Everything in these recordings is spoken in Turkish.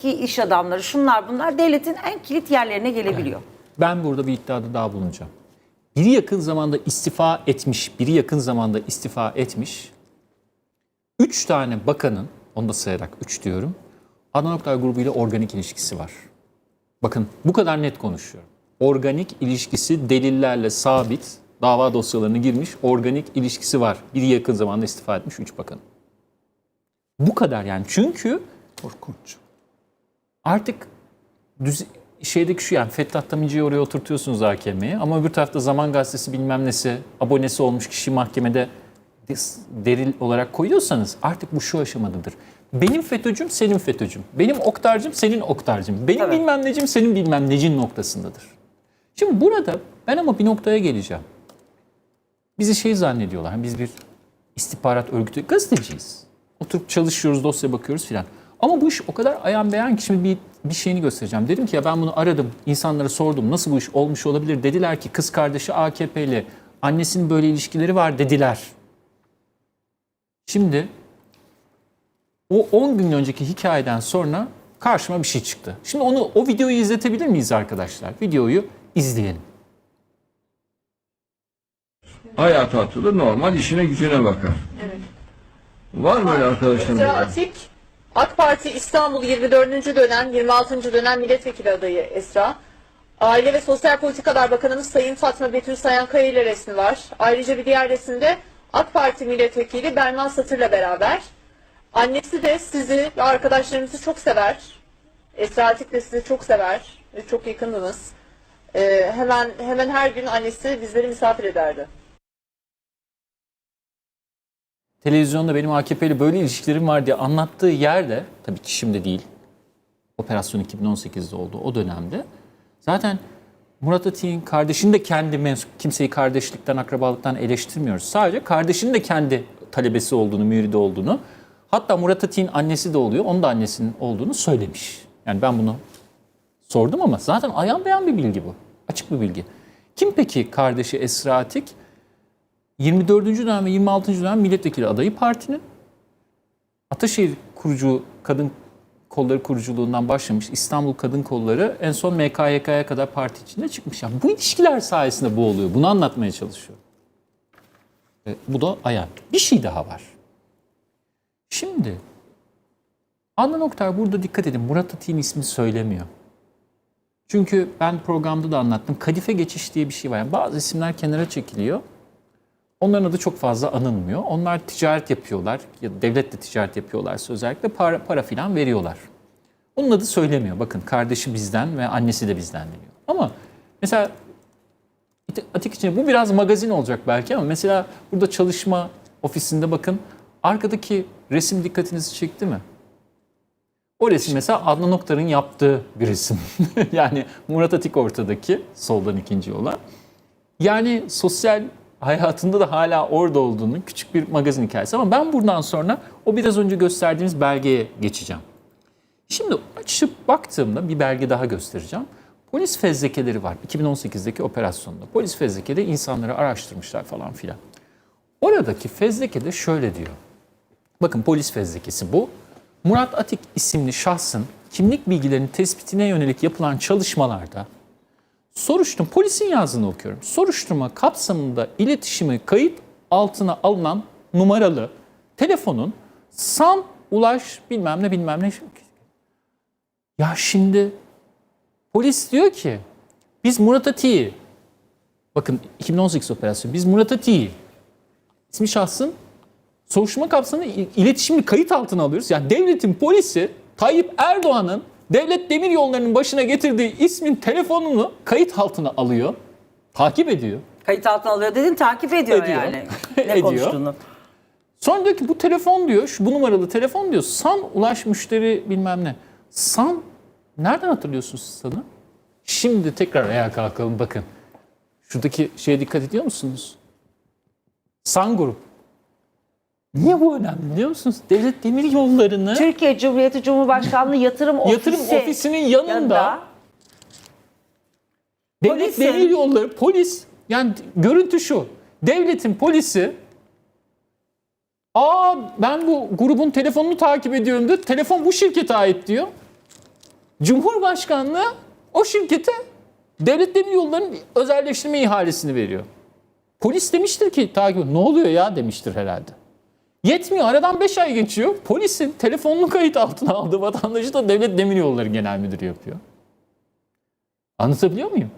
ki iş adamları şunlar bunlar devletin en kilit yerlerine gelebiliyor. Ben burada bir iddiada daha bulunacağım. Biri yakın zamanda istifa etmiş, biri yakın zamanda istifa etmiş. Üç tane bakanın, onu da sayarak üç diyorum, Adnan Oktar grubu ile organik ilişkisi var. Bakın bu kadar net konuşuyorum. Organik ilişkisi delillerle sabit, dava dosyalarına girmiş, organik ilişkisi var. Biri yakın zamanda istifa etmiş, üç bakan. Bu kadar yani. Çünkü Korkunç. Artık düz, şeydeki şu yani Fettah Tamici'yi oraya oturtuyorsunuz hakemeye ama öbür tarafta Zaman Gazetesi bilmem nesi abonesi olmuş kişi mahkemede delil olarak koyuyorsanız artık bu şu aşamadadır. Benim FETÖ'cüm senin FETÖ'cüm. Benim oktarcım senin oktarcım. Benim Tabii. bilmem necim senin bilmem necin noktasındadır. Şimdi burada ben ama bir noktaya geleceğim. Bizi şey zannediyorlar. hani Biz bir istihbarat örgütü gazeteciyiz. Oturup çalışıyoruz, dosya bakıyoruz filan. Ama bu iş o kadar ayan beyan ki şimdi bir, bir şeyini göstereceğim. Dedim ki ya ben bunu aradım, insanlara sordum nasıl bu iş olmuş olabilir. Dediler ki kız kardeşi AKP'li, annesinin böyle ilişkileri var dediler. Şimdi o 10 gün önceki hikayeden sonra karşıma bir şey çıktı. Şimdi onu o videoyu izletebilir miyiz arkadaşlar? Videoyu izleyelim. Hayata atılır normal işine gücüne bakar. Var böyle arkadaşlarım? Esra Atik, AK Parti İstanbul 24. dönem 26. dönem milletvekili adayı Esra. Aile ve Sosyal Politikalar Bakanımız Sayın Fatma Betül Sayankaya ile resmi var. Ayrıca bir diğer resimde AK Parti milletvekili Berman Satır'la beraber. Annesi de sizi ve arkadaşlarınızı çok sever. Esra Atik de sizi çok sever. ve Çok yakındınız. Ee, hemen hemen her gün annesi bizleri misafir ederdi. Televizyonda benim AKP'li böyle ilişkilerim var diye anlattığı yerde, tabii ki şimdi değil, operasyon 2018'de oldu o dönemde. Zaten Murat Atik'in kardeşini de kendi mensup, kimseyi kardeşlikten, akrabalıktan eleştirmiyoruz. Sadece kardeşinin de kendi talebesi olduğunu, müridi olduğunu, hatta Murat Atik'in annesi de oluyor, onun da annesinin olduğunu söylemiş. Yani ben bunu sordum ama zaten ayan beyan bir bilgi bu. Açık bir bilgi. Kim peki kardeşi Esra Atik? 24. dönem ve 26. dönem milletvekili adayı partinin. Ataşehir kurucu kadın kolları kuruculuğundan başlamış İstanbul Kadın Kolları en son MKYK'ya kadar parti içinde çıkmış. Yani bu ilişkiler sayesinde bu oluyor. Bunu anlatmaya çalışıyor. E, bu da ayak. Bir şey daha var. Şimdi Adnan Oktar burada dikkat edin Murat Atik'in ismini söylemiyor. Çünkü ben programda da anlattım. Kadife geçiş diye bir şey var. Yani bazı isimler kenara çekiliyor. Onların adı çok fazla anılmıyor. Onlar ticaret yapıyorlar ya devletle ticaret yapıyorlarsa özellikle para, para filan veriyorlar. Onun adı söylemiyor. Bakın kardeşi bizden ve annesi de bizden deniyor. Ama mesela Atik için bu biraz magazin olacak belki ama mesela burada çalışma ofisinde bakın arkadaki resim dikkatinizi çekti mi? O resim mesela Adnan Oktar'ın yaptığı bir resim. yani Murat Atik ortadaki soldan ikinci olan. Yani sosyal hayatında da hala orada olduğunu küçük bir magazin hikayesi. Ama ben buradan sonra o biraz önce gösterdiğimiz belgeye geçeceğim. Şimdi açıp baktığımda bir belge daha göstereceğim. Polis fezlekeleri var 2018'deki operasyonda. Polis fezlekeleri insanları araştırmışlar falan filan. Oradaki fezlekede şöyle diyor. Bakın polis fezlekesi bu. Murat Atik isimli şahsın kimlik bilgilerinin tespitine yönelik yapılan çalışmalarda soruşturma, polisin yazdığını okuyorum. Soruşturma kapsamında iletişimi kayıt altına alınan numaralı telefonun san ulaş bilmem ne bilmem ne. Ya şimdi polis diyor ki biz Murat Atik'i bakın 2018 operasyonu biz Murat Atik'i ismi şahsın soruşturma kapsamında il- iletişimini kayıt altına alıyoruz. Yani devletin polisi Tayyip Erdoğan'ın devlet demir yollarının başına getirdiği ismin telefonunu kayıt altına alıyor. Takip ediyor. Kayıt altına alıyor dedin takip ediyor, Ediyor. yani. Ne Ediyor. konuştuğunu. Sonra diyor ki bu telefon diyor, şu bu numaralı telefon diyor. San ulaş müşteri bilmem ne. San nereden hatırlıyorsunuz San'ı? Şimdi tekrar ayağa kalkalım bakın. Şuradaki şeye dikkat ediyor musunuz? San Grup. Niye bu önemli biliyor musunuz? Devlet demir yollarını Türkiye Cumhuriyeti Cumhurbaşkanlığı Yatırım Ofisi. yatırım ofisinin yanında, yanında devlet polisin- demir yolları polis yani görüntü şu. Devletin polisi Aa ben bu grubun telefonunu takip ediyorum diyor. Telefon bu şirkete ait diyor. Cumhurbaşkanlığı o şirkete devlet demir yollarının özelleştirme ihalesini veriyor. Polis demiştir ki takip ne oluyor ya demiştir herhalde. Yetmiyor aradan 5 ay geçiyor. Polisin telefonunu kayıt altına aldığı vatandaşı da Devlet Demir Yolları Genel Müdürü yapıyor. Anlatabiliyor muyum?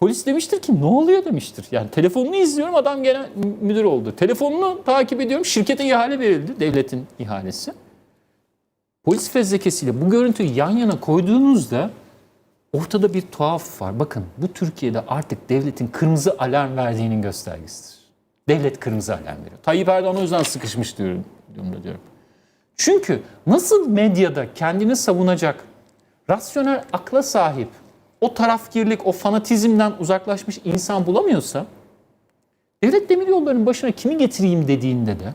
Polis demiştir ki ne oluyor demiştir. Yani telefonunu izliyorum adam genel müdür oldu. Telefonunu takip ediyorum şirkete ihale verildi. Devletin ihalesi. Polis fezlekesiyle bu görüntüyü yan yana koyduğunuzda ortada bir tuhaf var. Bakın bu Türkiye'de artık devletin kırmızı alarm verdiğinin göstergesidir. Devlet kırmızı alarm veriyor. Tayyip Erdoğan o yüzden sıkışmış diyorum, diyorum, diyorum. Çünkü nasıl medyada kendini savunacak, rasyonel akla sahip, o tarafgirlik, o fanatizmden uzaklaşmış insan bulamıyorsa, devlet demiryollarının başına kimi getireyim dediğinde de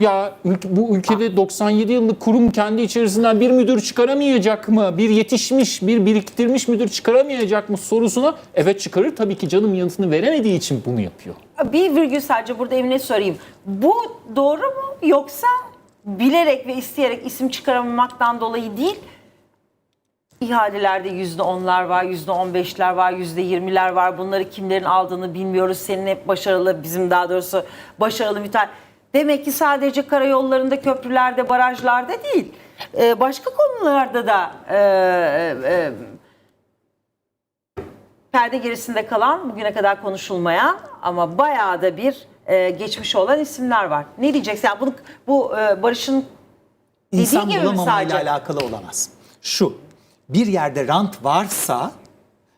ya bu ülkede 97 yıllık kurum kendi içerisinden bir müdür çıkaramayacak mı? Bir yetişmiş, bir biriktirmiş müdür çıkaramayacak mı sorusuna evet çıkarır. Tabii ki canım yanıtını veremediği için bunu yapıyor. Bir virgül sadece burada Emine sorayım. Bu doğru mu yoksa bilerek ve isteyerek isim çıkaramamaktan dolayı değil İhalelerde yüzde onlar var, yüzde on beşler var, yüzde yirmiler var. Bunları kimlerin aldığını bilmiyoruz. Senin hep başarılı, bizim daha doğrusu başarılı müteahhit. Demek ki sadece karayollarında, köprülerde, barajlarda değil. Ee, başka konularda da e, e, perde gerisinde kalan, bugüne kadar konuşulmayan ama bayağı da bir e, geçmiş olan isimler var. Ne diyeceksin? Yani bunu, bu e, Barış'ın İnsan dediği gibi mi bulamamayla sadece? alakalı olamaz. Şu, bir yerde rant varsa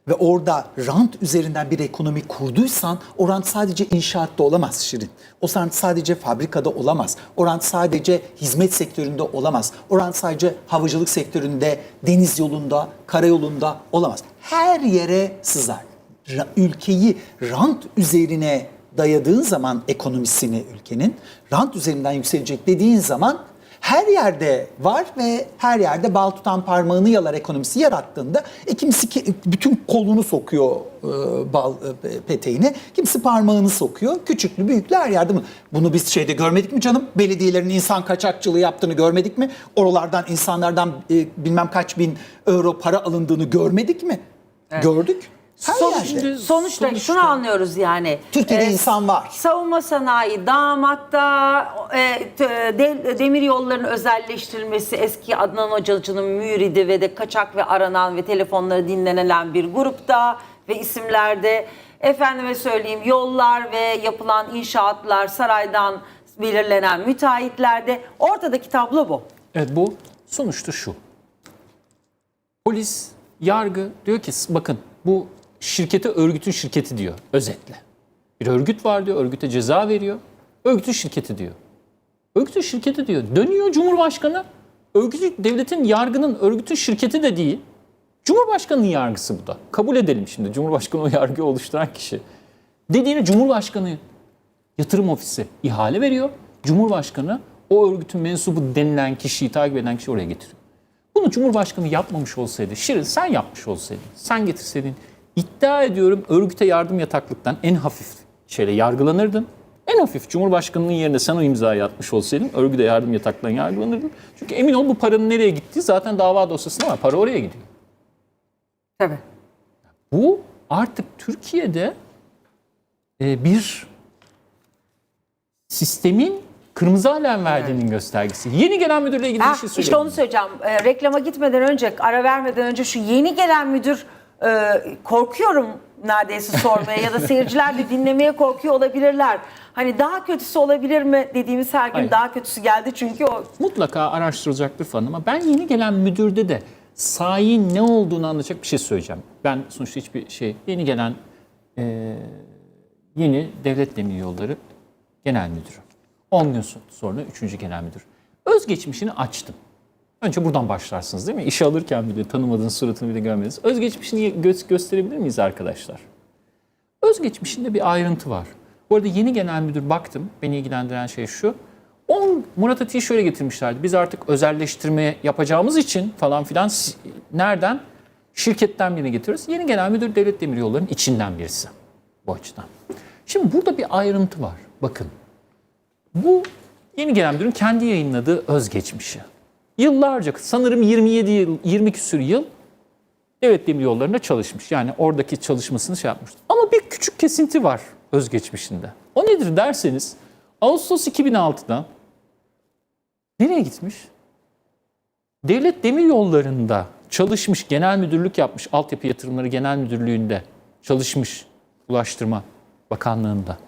ve orada rant üzerinden bir ekonomi kurduysan o rant sadece inşaatta olamaz Şirin. O rant sadece fabrikada olamaz. O rant sadece hizmet sektöründe olamaz. O rant sadece havacılık sektöründe, deniz yolunda, karayolunda olamaz. Her yere sızar. Ülkeyi rant üzerine dayadığın zaman ekonomisini ülkenin rant üzerinden yükselecek dediğin zaman her yerde var ve her yerde bal tutan parmağını yalar ekonomisi yarattığında e, kimisi ki, bütün kolunu sokuyor e, bal e, peteğine, kimisi parmağını sokuyor. Küçüklü büyüklü her yerde mi? Bunu biz şeyde görmedik mi canım? Belediyelerin insan kaçakçılığı yaptığını görmedik mi? Oralardan insanlardan e, bilmem kaç bin euro para alındığını görmedik mi? Gördük. Her Sonuç- yerde. sonuçta, şunu anlıyoruz yani. Türkiye'de Ee, insan var. Savunma sanayi, damakta, e, t- de- demir yollarının özelleştirilmesi eski Adnan Hocacı'nın müridi ve de kaçak ve aranan ve telefonları dinlenilen bir grupta ve isimlerde efendime söyleyeyim yollar ve yapılan inşaatlar saraydan belirlenen müteahhitlerde ortadaki tablo bu. Evet bu sonuçta şu. Polis, yargı diyor ki bakın bu şirkete örgütün şirketi diyor özetle. Bir örgüt var diyor, örgüte ceza veriyor. Örgütün şirketi diyor. Örgütün şirketi diyor. Dönüyor Cumhurbaşkanı. Örgütün, devletin, yargının, örgütün şirketi de değil. Cumhurbaşkanının yargısı bu da. Kabul edelim şimdi. Cumhurbaşkanı o yargıyı oluşturan kişi. Dediğini Cumhurbaşkanı yatırım ofisi ihale veriyor. Cumhurbaşkanı o örgütün mensubu denilen kişiyi takip eden kişi oraya getiriyor. Bunu Cumhurbaşkanı yapmamış olsaydı, Şirin sen yapmış olsaydın, sen getirseydin, iddia ediyorum örgüte yardım yataklıktan en hafif şeyle yargılanırdın. En hafif Cumhurbaşkanının yerine sen o imzayı atmış olsaydın örgüte yardım yataklıktan yargılanırdın. Çünkü emin ol bu paranın nereye gittiği zaten dava dosyasında var. Para oraya gidiyor. Tabii. Bu artık Türkiye'de e, bir sistemin kırmızı alarm verdiğinin göstergesi. Yeni gelen müdürle ilgili Ha, bir şey söyleyeyim. işte onu söyleyeceğim. Ee, reklama gitmeden önce, ara vermeden önce şu yeni gelen müdür e, korkuyorum neredeyse sormaya ya da seyirciler de dinlemeye korkuyor olabilirler. Hani daha kötüsü olabilir mi dediğimiz her gün Hayır. daha kötüsü geldi çünkü o mutlaka araştırılacaktır falan ama ben yeni gelen müdürde de sahin ne olduğunu anlatacak bir şey söyleyeceğim. Ben sonuçta hiçbir şey yeni gelen e, yeni devlet demir yolları genel müdürü. 10 gün sonra 3. genel müdür. Özgeçmişini açtım. Önce buradan başlarsınız değil mi? İşe alırken bile tanımadığınız suratını bile görmediniz. Özgeçmişini gö- gösterebilir miyiz arkadaşlar? Özgeçmişinde bir ayrıntı var. Bu arada yeni genel müdür baktım. Beni ilgilendiren şey şu. 10 Murat Ati'yi şöyle getirmişlerdi. Biz artık özelleştirme yapacağımız için falan filan nereden? Şirketten birini getiriyoruz. Yeni genel müdür devlet demiryollarının içinden birisi. Bu açıdan. Şimdi burada bir ayrıntı var. Bakın. Bu yeni genel müdürün kendi yayınladığı özgeçmişi. Yıllarca sanırım 27 yıl, 20 küsür yıl devlet demiryollarında çalışmış. Yani oradaki çalışmasını şey yapmış. Ama bir küçük kesinti var özgeçmişinde. O nedir derseniz Ağustos 2006'da nereye gitmiş? Devlet Demiryolları'nda çalışmış, genel müdürlük yapmış, altyapı yatırımları genel müdürlüğünde çalışmış, Ulaştırma Bakanlığı'nda.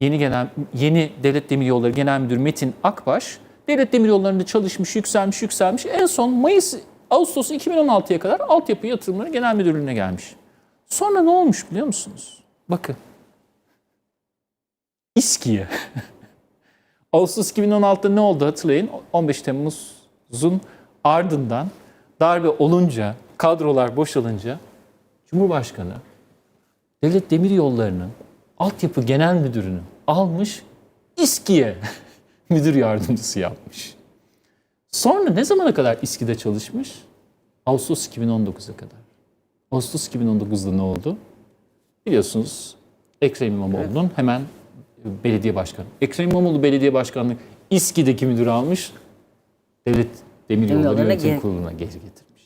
Yeni genel yeni Devlet Demiryolları Genel Müdürü Metin Akbaş Devlet Demiryolları'nda çalışmış, yükselmiş, yükselmiş. En son Mayıs Ağustos 2016'ya kadar altyapı yatırımları genel müdürlüğüne gelmiş. Sonra ne olmuş biliyor musunuz? Bakın. İSKİ'ye. Ağustos 2016'da ne oldu hatırlayın. 15 Temmuz'un ardından darbe olunca, kadrolar boşalınca Cumhurbaşkanı Devlet Demiryolları'nın altyapı genel müdürünü almış İSKİ'ye müdür yardımcısı yapmış. Sonra ne zamana kadar İSKİ'de çalışmış? Ağustos 2019'a kadar. Ağustos 2019'da ne oldu? Biliyorsunuz Ekrem İmamoğlu'nun hemen belediye başkanı. Ekrem İmamoğlu belediye başkanlığı İSKİ'deki müdürü almış. Devlet Demiryolları Demiryollarına Yönetim Kurulu'na geri getirmiş.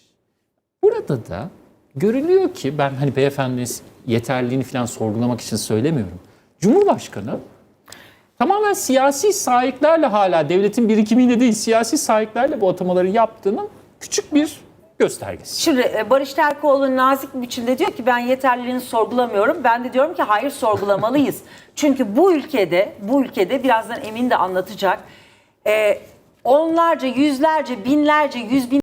Burada da görülüyor ki ben hani beyefendinin yeterliliğini falan sorgulamak için söylemiyorum. Cumhurbaşkanı tamamen siyasi sahiplerle hala devletin birikimiyle değil siyasi sahiplerle bu atamaları yaptığının küçük bir göstergesi. Şimdi e, Barış Terkoğlu nazik bir biçimde diyor ki ben yeterliliğini sorgulamıyorum. Ben de diyorum ki hayır sorgulamalıyız. Çünkü bu ülkede, bu ülkede birazdan Emin de anlatacak. e, onlarca, yüzlerce, binlerce, yüz bin